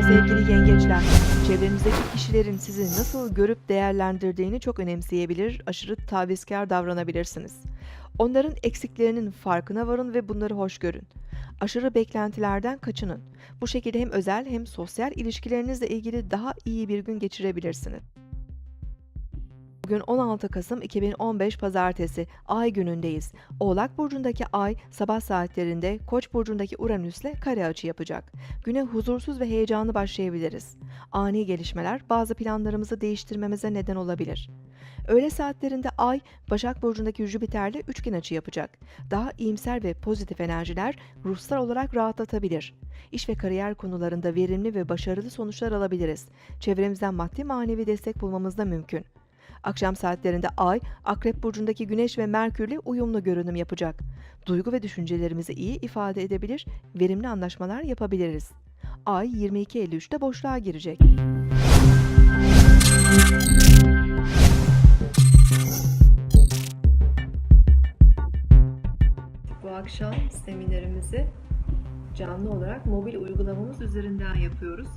Merhaba sevgili yengeçler. Çevrenizdeki kişilerin sizi nasıl görüp değerlendirdiğini çok önemseyebilir, aşırı tavizkar davranabilirsiniz. Onların eksiklerinin farkına varın ve bunları hoş görün. Aşırı beklentilerden kaçının. Bu şekilde hem özel hem sosyal ilişkilerinizle ilgili daha iyi bir gün geçirebilirsiniz. Bugün 16 Kasım 2015 Pazartesi, Ay günündeyiz. Oğlak Burcu'ndaki Ay, sabah saatlerinde Koç Burcu'ndaki Uranüs'le kare açı yapacak. Güne huzursuz ve heyecanlı başlayabiliriz. Ani gelişmeler bazı planlarımızı değiştirmemize neden olabilir. Öğle saatlerinde Ay, Başak Burcu'ndaki Jüpiter'le üçgen açı yapacak. Daha iyimser ve pozitif enerjiler ruhsal olarak rahatlatabilir. İş ve kariyer konularında verimli ve başarılı sonuçlar alabiliriz. Çevremizden maddi manevi destek bulmamız da mümkün. Akşam saatlerinde Ay, Akrep Burcu'ndaki Güneş ve Merkür'le uyumlu görünüm yapacak. Duygu ve düşüncelerimizi iyi ifade edebilir, verimli anlaşmalar yapabiliriz. Ay 22.53'te boşluğa girecek. Bu akşam seminerimizi canlı olarak mobil uygulamamız üzerinden yapıyoruz.